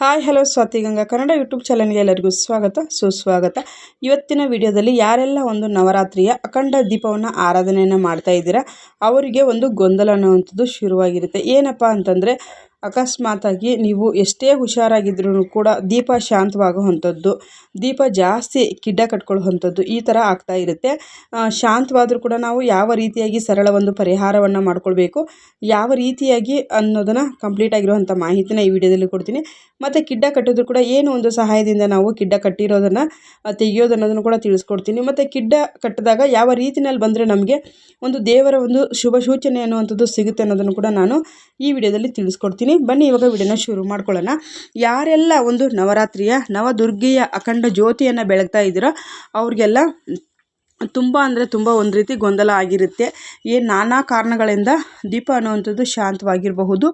Hi, hello, Swathi Ganga Kannada YouTube ಚಾನಲ್ಗೆ ಎಲ್ಲರಿಗೂ ಸ್ವಾಗತ, ಸುಸ್ವಾಗತ. ಇವತ್ತಿನ ವಿಡಿಯೋದಲ್ಲಿ ಯಾರೆಲ್ಲ ಒಂದು ನವರಾತ್ರಿಯ ಅಖಂಡ ದೀಪವನ್ನು ಆರಾಧನೆಯನ್ನು ಮಾಡ್ತಾ ಇದ್ದೀರಾ, ಅವರಿಗೆ ಒಂದು ಗೊಂದಲ ಅನ್ನುವಂಥದ್ದು ಶುರುವಾಗಿರುತ್ತೆ. ಏನಪ್ಪ ಅಂತಂದರೆ ಅಕಸ್ಮಾತಾಗಿ ನೀವು ಎಷ್ಟೇ ಹುಷಾರಾಗಿದ್ರೂ ಕೂಡ ದೀಪ ಶಾಂತವಾಗುವಂಥದ್ದು, ದೀಪ ಜಾಸ್ತಿ ಕಿಡ್ಡ ಕಟ್ಕೊಳ್ಳುವಂಥದ್ದು ಈ ಥರ ಆಗ್ತಾ ಇರುತ್ತೆ. ಶಾಂತವಾದರೂ ಕೂಡ ನಾವು ಯಾವ ರೀತಿಯಾಗಿ ಸರಳ ಒಂದು ಪರಿಹಾರವನ್ನು ಮಾಡ್ಕೊಳ್ಬೇಕು, ಯಾವ ರೀತಿಯಾಗಿ ಅನ್ನೋದನ್ನು ಕಂಪ್ಲೀಟ್ ಆಗಿರುವಂಥ ಮಾಹಿತಿನ ಈ ವಿಡಿಯೋದಲ್ಲಿ ಕೊಡ್ತೀನಿ. ಮತ್ತು ಕಿಡ್ಡ ಕಟ್ಟಿದ್ರು ಕೂಡ ಏನು ಒಂದು ಸಹಾಯದಿಂದ ನಾವು ಕಿಡ್ಡ ಕಟ್ಟಿರೋದನ್ನು ತೆಗೆಯೋದನ್ನೋದನ್ನು ಕೂಡ ತಿಳಿಸ್ಕೊಡ್ತೀನಿ. ಮತ್ತು ಕಿಡ್ಡ ಕಟ್ಟಿದಾಗ ಯಾವ ರೀತಿಯಲ್ಲಿ ಬಂದರೆ ನಮಗೆ ಒಂದು ದೇವರ ಒಂದು ಶುಭ ಸೂಚನೆ ಅನ್ನುವಂಥದ್ದು ಸಿಗುತ್ತೆ ಅನ್ನೋದನ್ನು ಕೂಡ ನಾನು ಈ ವಿಡಿಯೋದಲ್ಲಿ ತಿಳಿಸ್ಕೊಡ್ತೀನಿ. ಬನ್ನಿ ಇವಾಗ ವಿಡಿಯೋನ ಶುರು ಮಾಡ್ಕೊಳ್ಳೋಣ. ಯಾರೆಲ್ಲ ಒಂದು ನವರಾತ್ರಿಯ ನವದುರ್ಗೆಯ ಅಖಂಡ ಜ್ಯೋತಿಯನ್ನು ಬೆಳಗ್ತಾ ಇದ್ದೀರೋ ಅವ್ರಿಗೆಲ್ಲ ತುಂಬ ಅಂದರೆ ತುಂಬ ಒಂದು ರೀತಿ ಗೊಂದಲ ಆಗಿರುತ್ತೆ. ಏನು ನಾನಾ ಕಾರಣಗಳಿಂದ ದೀಪ ಅನ್ನುವಂಥದ್ದು ಶಾಂತವಾಗಿರಬಹುದು.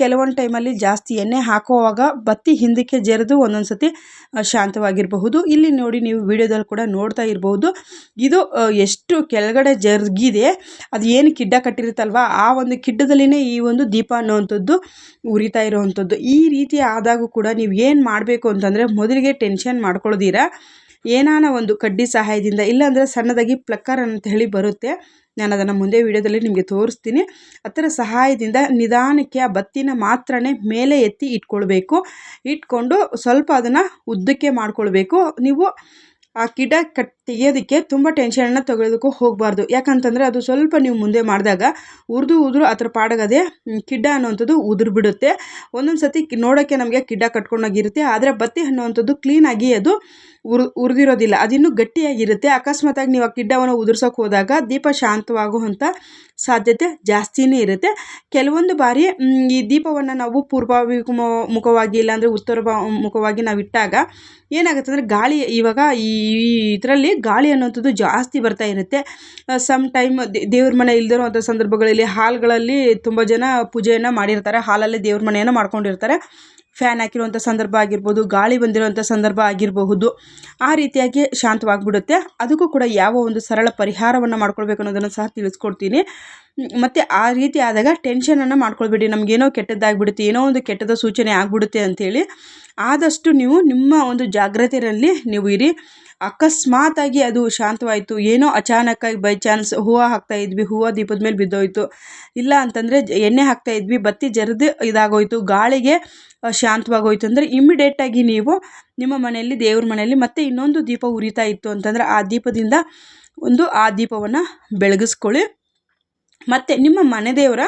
ಕೆಲವೊಂದು ಟೈಮಲ್ಲಿ ಜಾಸ್ತಿ ಎಣ್ಣೆ ಹಾಕುವಾಗ ಬತ್ತಿ ಹಿಂದಕ್ಕೆ ಜರಿದು ಒಂದೊಂದು ಸತಿ ಶಾಂತವಾಗಿರಬಹುದು. ಇಲ್ಲಿ ನೋಡಿ ನೀವು ವಿಡಿಯೋದಲ್ಲಿ ಕೂಡ ನೋಡ್ತಾ ಇರಬಹುದು. ಇದು ಎಷ್ಟು ಕೆಳಗಡೆ ಜರುಗಿದೆ, ಅದು ಏನು ಕಿಡ್ಡ ಕಟ್ಟಿರುತ್ತಲ್ವ, ಆ ಒಂದು ಕಿಡ್ಡದಲ್ಲಿನೇ ಈ ಒಂದು ದೀಪ ಅನ್ನುವಂಥದ್ದು ಉರಿತಾ ಇರುವಂಥದ್ದು. ಈ ರೀತಿ ಆದಾಗೂ ಕೂಡ ನೀವು ಏನು ಮಾಡಬೇಕು ಅಂತಂದರೆ ಮೊದಲಿಗೆ ಟೆನ್ಷನ್ ಮಾಡ್ಕೊಳ್ಳೋದಿರ ಏನಾನ ಒಂದು ಕಡ್ಡಿ ಸಹಾಯದಿಂದ ಇಲ್ಲಾಂದರೆ ಸಣ್ಣದಾಗಿ ಪ್ಲಕ್ಕರ್ ಅಂತ ಹೇಳಿ ಬರುತ್ತೆ. ನಾನು ಅದನ್ನು ಮುಂದೆ ವಿಡಿಯೋದಲ್ಲಿ ನಿಮಗೆ ತೋರಿಸ್ತೀನಿ. ಅದರ ಸಹಾಯದಿಂದ ನಿಧಾನಕ್ಕೆ ಆ ಬತ್ತಿನ ಮಾತ್ರ ಮೇಲೆ ಎತ್ತಿ ಇಟ್ಕೊಳ್ಬೇಕು. ಇಟ್ಕೊಂಡು ಸ್ವಲ್ಪ ಅದನ್ನು ಉದ್ದಕ್ಕೆ ಮಾಡಿಕೊಳ್ಬೇಕು. ನೀವು ಆ ಗಿಡ ಕಟ್ ತೆಗೆಯೋದಕ್ಕೆ ತುಂಬ ಟೆನ್ಷನನ್ನು ತೊಗೊಳೋದಕ್ಕೂ ಹೋಗಬಾರ್ದು. ಯಾಕಂತಂದರೆ ಅದು ಸ್ವಲ್ಪ ನೀವು ಮುಂದೆ ಮಾಡಿದಾಗ ಉರಿದು ಉದುರು ಅದರ ಪಾಡಗದೆ ಕಿಡ್ಡ ಅನ್ನುವಂಥದ್ದು ಉದುರು ಬಿಡುತ್ತೆ ಒಂದೊಂದು ಸತಿ ನೋಡೋಕ್ಕೆ ನಮಗೆ ಕಿಡ್ಡ ಕಟ್ಕೊಂಡೋಗಿರುತ್ತೆ. ಆದರೆ ಬತ್ತಿ ಅನ್ನೋವಂಥದ್ದು ಕ್ಲೀನಾಗಿ ಅದು ಉರ್, ಉರಿದಿರೋದಿಲ್ಲ. ಅದಿನ್ನೂ ಗಟ್ಟಿಯಾಗಿರುತ್ತೆ. ಅಕಸ್ಮಾತಾಗಿ ನೀವು ಆ ಕಿಡ್ಡವನ್ನು ಉದುರ್ಸೋಕೆ ಹೋದಾಗ ದೀಪ ಶಾಂತವಾಗುವಂಥ ಸಾಧ್ಯತೆ ಜಾಸ್ತಿನೇ ಇರುತ್ತೆ. ಕೆಲವೊಂದು ಬಾರಿ ಈ ದೀಪವನ್ನು ನಾವು ಪೂರ್ವಾಭಿಮುಖ ಮುಖವಾಗಿ ಇಲ್ಲಾಂದರೆ ಉತ್ತರ ಮುಖವಾಗಿ ನಾವು ಇಟ್ಟಾಗ ಏನಾಗುತ್ತೆ ಅಂದರೆ ಗಾಳಿ ಇವಾಗ ಈ ಇದರಲ್ಲಿ ಗಾಳಿ ಅನ್ನುವಂಥದ್ದು ಜಾಸ್ತಿ ಬರ್ತಾ ಇರುತ್ತೆ. ಸಮ್ ಟೈಮ್ ದೇವ್ರ ಮನೆ ಇಲ್ದಿರೋವಂಥ ಸಂದರ್ಭಗಳಲ್ಲಿ ಹಾಲ್ಗಳಲ್ಲಿ ತುಂಬ ಜನ ಪೂಜೆಯನ್ನು ಮಾಡಿರ್ತಾರೆ. ಹಾಲಲ್ಲಿ ದೇವ್ರ ಮನೆಯನ್ನು ಮಾಡ್ಕೊಂಡಿರ್ತಾರೆ. ಫ್ಯಾನ್ ಹಾಕಿರುವಂಥ ಸಂದರ್ಭ ಆಗಿರ್ಬೋದು, ಗಾಳಿ ಬಂದಿರುವಂಥ ಸಂದರ್ಭ ಆಗಿರಬಹುದು, ಆ ರೀತಿಯಾಗಿ ಶಾಂತವಾಗಿಬಿಡುತ್ತೆ. ಅದಕ್ಕೂ ಕೂಡ ಯಾವ ಒಂದು ಸರಳ ಪರಿಹಾರವನ್ನು ಮಾಡ್ಕೊಳ್ಬೇಕು ಅನ್ನೋದನ್ನು ಸಹ ತಿಳಿಸ್ಕೊಡ್ತೀನಿ. ಮತ್ತು ಆ ರೀತಿ ಆದಾಗ ಟೆನ್ಷನನ್ನು ಮಾಡ್ಕೊಳ್ಬೇಡಿ. ನಮಗೇನೋ ಕೆಟ್ಟದ್ದಾಗ್ಬಿಡುತ್ತೆ, ಏನೋ ಒಂದು ಕೆಟ್ಟದ ಸೂಚನೆ ಆಗಿಬಿಡುತ್ತೆ ಅಂಥೇಳಿ ಆದಷ್ಟು ನೀವು ನಿಮ್ಮ ಒಂದು ಜಾಗ್ರತೆಯಲ್ಲಿ ನೀವು ಇರಿ. ಅಕಸ್ಮಾತಾಗಿ ಅದು ಶಾಂತವಾಯಿತು. ಏನೋ ಅಚಾನಕ್ಕಾಗಿ ಬೈ ಚಾನ್ಸ್ ಹೂವು ಹಾಕ್ತಾ ಇದ್ವಿ, ಹೂವು ದೀಪದ ಮೇಲೆ ಬಿದ್ದೋಯ್ತು. ಇಲ್ಲ ಅಂತಂದರೆ ಎಣ್ಣೆ ಹಾಕ್ತಾ ಇದ್ವಿ, ಬತ್ತಿ ಜರದು ಇದಾಗೋಯಿತು. ಗಾಳಿಗೆ ಶಾಂತವಾಗೋಯ್ತು. ಅಂದರೆ ಇಮ್ಮಿಡಿಯೇಟಾಗಿ ನೀವು ನಿಮ್ಮ ಮನೆಯಲ್ಲಿ, ದೇವ್ರ ಮನೆಯಲ್ಲಿ ಮತ್ತೆ ಇನ್ನೊಂದು ದೀಪ ಉರಿತಾ ಇತ್ತು ಅಂತಂದರೆ ಆ ದೀಪದಿಂದ ಒಂದು ಆ ದೀಪವನ್ನು ಬೆಳಗಿಸ್ಕೊಳ್ಳಿ. ಮತ್ತು ನಿಮ್ಮ ಮನೆ ದೇವರ,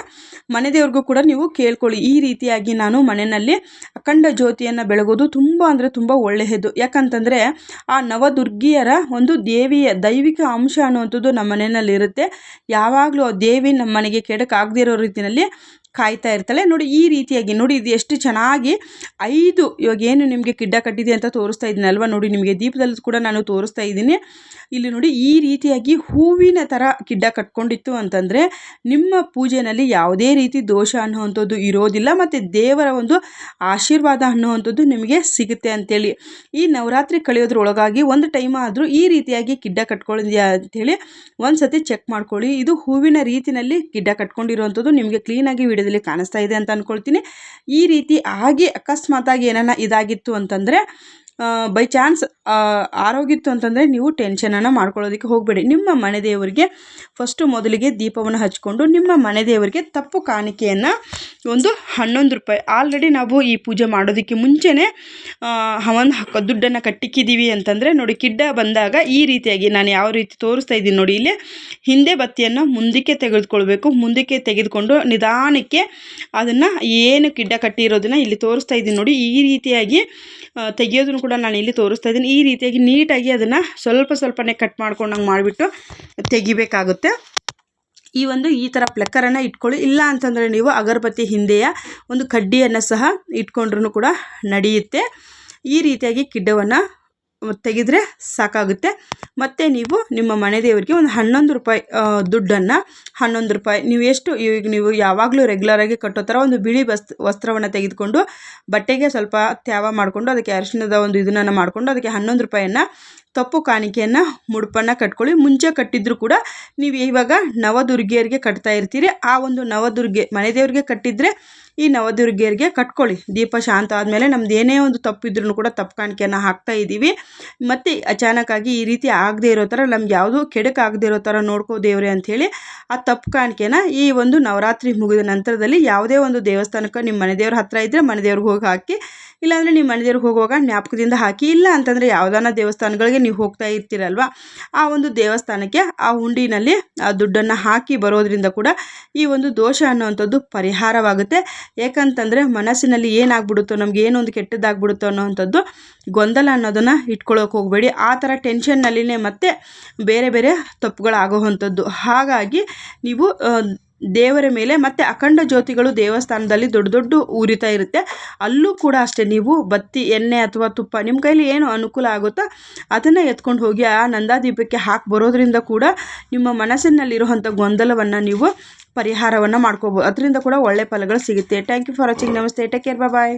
ಮನೆ ದೇವ್ರಿಗೂ ಕೂಡ ನೀವು ಕೇಳ್ಕೊಳ್ಳಿ. ಈ ರೀತಿಯಾಗಿ ನಾನು ಮನೆಯಲ್ಲಿ ಅಖಂಡ ಜ್ಯೋತಿಯನ್ನು ಬೆಳಗೋದು ತುಂಬ ಅಂದರೆ ತುಂಬ ಒಳ್ಳೆಯದು. ಯಾಕಂತಂದರೆ ಆ ನವದುರ್ಗಿಯರ ಒಂದು ದೇವಿಯ ದೈವಿಕ ಅಂಶ ಅನ್ನುವಂಥದ್ದು ನಮ್ಮ ಮನೆಯಲ್ಲಿರುತ್ತೆ. ಯಾವಾಗಲೂ ಆ ದೇವಿ ನಮ್ಮ ಮನೆಗೆ ಕೆಡಕಾಗದಿರೋ ರೀತಿಯಲ್ಲಿ ಕಾಯ್ತಾ ಇರ್ತಾಳೆ. ನೋಡಿ, ಈ ರೀತಿಯಾಗಿ ನೋಡಿ, ಇದು ಎಷ್ಟು ಚೆನ್ನಾಗಿ ಐದು ಇವಾಗ ಏನು ನಿಮಗೆ ಕಿಡ್ಡ ಕಟ್ಟಿದೆ ಅಂತ ತೋರಿಸ್ತಾ ಇದ್ದೀನಿ ಅಲ್ವಾ? ನೋಡಿ, ನಿಮಗೆ ದೀಪದಲ್ಲಿ ಕೂಡ ನಾನು ತೋರಿಸ್ತಾ ಇದ್ದೀನಿ. ಇಲ್ಲಿ ನೋಡಿ, ಈ ರೀತಿಯಾಗಿ ಹೂವಿನ ಥರ ಕಿಡ್ಡ ಕಟ್ಕೊಂಡಿತ್ತು ಅಂತಂದರೆ ನಿಮ್ಮ ಪೂಜೆಯಲ್ಲಿ ಯಾವುದೇ ರೀತಿ ದೋಷ ಅನ್ನುವಂಥದ್ದು ಇರೋದಿಲ್ಲ. ಮತ್ತು ದೇವರ ಒಂದು ಆಶೀರ್ವಾದ ಅನ್ನುವಂಥದ್ದು ನಿಮಗೆ ಸಿಗುತ್ತೆ ಅಂತೇಳಿ. ಈ ನವರಾತ್ರಿ ಕಳೆಯೋದ್ರೊಳಗಾಗಿ ಒಂದು ಟೈಮ್ ಆದರೂ ಈ ರೀತಿಯಾಗಿ ಕಿಡ್ಡ ಕಟ್ಕೊಂಡಿದ್ಯಾ ಅಂಥೇಳಿ ಒಂದು ಸತಿ ಚೆಕ್ ಮಾಡ್ಕೊಳ್ಳಿ. ಇದು ಹೂವಿನ ರೀತಿಯಲ್ಲಿ ಗಿಡ್ಡ ಕಟ್ಕೊಂಡಿರುವಂಥದ್ದು ನಿಮಗೆ ಕ್ಲೀನಾಗಿ ವಿಡಿಯೋದಲ್ಲಿ ಕಾಣಿಸ್ತಾ ಇದೆ ಅಂತ ಅಂದ್ಕೊಳ್ತೀನಿ ಈ ರೀತಿ ಆಗಿ ಅಕಸ್ಮಾತಾಗಿ ಏನನ್ನ ಇದಾಗಿತ್ತು ಅಂತಂದರೆ ಬೈ ಚಾನ್ಸ್ ಆರೋಗಿತ್ತು ಅಂತಂದರೆ ನೀವು ಟೆನ್ಷನನ್ನು ಮಾಡ್ಕೊಳ್ಳೋದಕ್ಕೆ ಹೋಗಬೇಡಿ. ನಿಮ್ಮ ಮನೆ ದೇವರಿಗೆ ಫಸ್ಟು ಮೊದಲಿಗೆ ದೀಪವನ್ನು ಹಚ್ಕೊಂಡು ನಿಮ್ಮ ಮನೆ ದೇವರಿಗೆ ತಪ್ಪು ಕಾಣಿಕೆಯನ್ನು ಒಂದು ಹನ್ನೊಂದು ರೂಪಾಯಿ. ಆಲ್ರೆಡಿ ನಾವು ಈ ಪೂಜೆ ಮಾಡೋದಕ್ಕೆ ಮುಂಚೆನೇ ಒಂದು ದುಡ್ಡನ್ನು ಕಟ್ಟಿಕ್ಕಿದ್ದೀವಿ ಅಂತಂದರೆ ನೋಡಿ, ಕಿಡ್ಡ ಬಂದಾಗ ಈ ರೀತಿಯಾಗಿ ನಾನು ಯಾವ ರೀತಿ ತೋರಿಸ್ತಾ ಇದ್ದೀನಿ ನೋಡಿ, ಇಲ್ಲಿ ಹಿಂದೆ ಬತ್ತಿಯನ್ನು ಮುಂದಕ್ಕೆ ತೆಗೆದುಕೊಳ್ಬೇಕು. ಮುಂದಕ್ಕೆ ತೆಗೆದುಕೊಂಡು ನಿಧಾನಕ್ಕೆ ಅದನ್ನು ಏನು ಕಿಡ್ಡ ಕಟ್ಟಿರೋದನ್ನು ಇಲ್ಲಿ ತೋರಿಸ್ತಾ ಇದ್ದೀನಿ ನೋಡಿ, ಈ ರೀತಿಯಾಗಿ ತೆಗೆಯೋದನ್ನು ಕೂಡ ನಾನು ಇಲ್ಲಿ ತೋರಿಸ್ತಾ ಇದ್ದೀನಿ. ಈ ರೀತಿಯಾಗಿ ನೀಟಾಗಿ ಅದನ್ನು ಸ್ವಲ್ಪ ಸ್ವಲ್ಪನೇ ಕಟ್ ಮಾಡ್ಕೊಂಡಂಗೆ ಮಾಡಿಬಿಟ್ಟು ತೆಗಿಬೇಕಾಗುತ್ತೆ. ಈ ಒಂದು ಈ ಥರ ಪ್ಲೆಕ್ಕರನ್ನು ಇಟ್ಕೊಳ್ಳಿ. ಇಲ್ಲ ಅಂತಂದರೆ ನೀವು ಅಗರಬತ್ತಿ ಹಿಂದೆಯ ಒಂದು ಕಡ್ಡಿಯನ್ನು ಸಹ ಇಟ್ಕೊಂಡ್ರೂ ಕೂಡ ನಡೆಯುತ್ತೆ. ಈ ರೀತಿಯಾಗಿ ಕಿಡ್ಡವನ್ನು ತೆಗೆದ್ರೆ ಸಾಕಾಗುತ್ತೆ. ಮತ್ತು ನೀವು ನಿಮ್ಮ ಮನೆ ದೇವರಿಗೆ ಒಂದು ಹನ್ನೊಂದು ರೂಪಾಯಿ ದುಡ್ಡನ್ನು ಹನ್ನೊಂದು ರೂಪಾಯಿ, ನೀವು ಎಷ್ಟು, ಈಗ ನೀವು ಯಾವಾಗಲೂ ರೆಗ್ಯುಲರಾಗಿ ಕಟ್ಟೋ ಥರ ಒಂದು ಬಿಳಿ ಬಸ್ ವಸ್ತ್ರವನ್ನು ತೆಗೆದುಕೊಂಡು ಬಟ್ಟೆಗೆ ಸ್ವಲ್ಪ ತ್ಯಾವ ಮಾಡಿಕೊಂಡು ಅದಕ್ಕೆ ಅರಿಶಿಣದ ಒಂದು ಇದನ್ನು ಮಾಡಿಕೊಂಡು ಅದಕ್ಕೆ ಹನ್ನೊಂದು ರೂಪಾಯಿಯನ್ನು ತಪ್ಪು ಕಾಣಿಕೆಯನ್ನು ಮುಡುಪನ್ನು ಕಟ್ಕೊಳ್ಳಿ. ಮುಂಚೆ ಕಟ್ಟಿದ್ರು ಕೂಡ ನೀವು ಇವಾಗ ನವದುರ್ಗಿಯರಿಗೆ ಕಟ್ತಾ ಇರ್ತೀರಿ. ಆ ಒಂದು ನವದುರ್ಗೆ ಮನೆ ದೇವರಿಗೆ ಕಟ್ಟಿದರೆ ಈ ನವದುರ್ಗಿಯರಿಗೆ ಕಟ್ಕೊಳ್ಳಿ. ದೀಪ ಶಾಂತ ಆದಮೇಲೆ ನಮ್ದು ಏನೇ ಒಂದು ತಪ್ಪಿದ್ರೂ ಕೂಡ ತಪ್ಪು ಕಾಣಿಕೆಯನ್ನು ಹಾಕ್ತಾ ಇದ್ದೀವಿ. ಮತ್ತು ಅಚಾನಕ್ಕಾಗಿ ಈ ರೀತಿ ಆಗದೆ ಇರೋ ಥರ, ನಮ್ಗೆ ಯಾವುದೂ ಕೆಡಕಾಗದೇ ಇರೋ ಥರ ನೋಡ್ಕೋ ದೇವ್ರೆ ಅಂಥೇಳಿ ಆ ತಪ್ಪು ಕಾಣಿಕೆನ ಈ ಒಂದು ನವರಾತ್ರಿ ಮುಗಿದ ನಂತರದಲ್ಲಿ ಯಾವುದೇ ಒಂದು ದೇವಸ್ಥಾನಕ್ಕೆ ನಿಮ್ಮ ಮನೆ ದೇವ್ರ ಹತ್ರ ಇದ್ದರೆ ಮನೆ ದೇವ್ರಿಗೆ ಹೋಗಿ ಹಾಕಿ ಇಲ್ಲಾಂದರೆ ನಿಮ್ಮ ಮನೆದೇವ್ರಿಗೆ ಹೋಗುವಾಗ ಜ್ಞಾಪಕದಿಂದ ಹಾಕಿ, ಇಲ್ಲ ಅಂತಂದರೆ ಯಾವುದಾನ ದೇವಸ್ಥಾನಗಳಿಗೆ ನೀವು ಹೋಗ್ತಾ ಇರ್ತೀರಲ್ವ? ಆ ಒಂದು ದೇವಸ್ಥಾನಕ್ಕೆ ಆ ಹುಂಡಿನಲ್ಲಿ ಆ ದುಡ್ಡನ್ನು ಹಾಕಿ ಬರೋದ್ರಿಂದ ಕೂಡ ಈ ಒಂದು ದೋಷ ಅನ್ನೋವಂಥದ್ದು ಪರಿಹಾರವಾಗುತ್ತೆ. ಯಾಕಂತಂದರೆ ಮನಸ್ಸಿನಲ್ಲಿ ಏನಾಗ್ಬಿಡುತ್ತೋ, ನಮ್ಗೆ ಏನೊಂದು ಕೆಟ್ಟದ್ದಾಗ್ಬಿಡುತ್ತೋ ಅನ್ನೋವಂಥದ್ದು ಗೊಂದಲ ಅನ್ನೋದನ್ನು ಇಟ್ಕೊಳ್ಳೋಕೆ ಹೋಗಬೇಡಿ. ಆ ಥರ ಟೆನ್ಷನ್ನಲ್ಲಿನೇ ಮತ್ತೆ ಬೇರೆ ಬೇರೆ ತಪ್ಪುಗಳಾಗೋವಂಥದ್ದು ಹಾಗಾಗಿ ನೀವು ದೇವರ ಮೇಲೆ ಮತ್ತು ಅಖಂಡ ಜ್ಯೋತಿಗಳು ದೇವಸ್ಥಾನದಲ್ಲಿ ದೊಡ್ಡ ದೊಡ್ಡ ಉರಿತಾ ಇರುತ್ತೆ. ಅಲ್ಲೂ ಕೂಡ ಅಷ್ಟೇ, ನೀವು ಬತ್ತಿ, ಎಣ್ಣೆ ಅಥವಾ ತುಪ್ಪ ನಿಮ್ಮ ಕೈಲಿ ಏನು ಅನುಕೂಲ ಆಗುತ್ತೋ ಅದನ್ನು ಎತ್ಕೊಂಡು ಹೋಗಿ ಆ ನಂದಾದೀಪಕ್ಕೆ ಹಾಕಿ ಬರೋದ್ರಿಂದ ಕೂಡ ನಿಮ್ಮ ಮನಸ್ಸಿನಲ್ಲಿರುವಂಥ ಗೊಂದಲವನ್ನು ನೀವು ಪರಿಹಾರವನ್ನು ಮಾಡ್ಕೋಬೋದು. ಅದರಿಂದ ಕೂಡ ಒಳ್ಳೆ ಫಲಗಳು ಸಿಗುತ್ತೆ. ಥ್ಯಾಂಕ್ ಯು ಫಾರ್ ವಾಚಿಂಗ್ ನಮಸ್ತೆ. Take care bye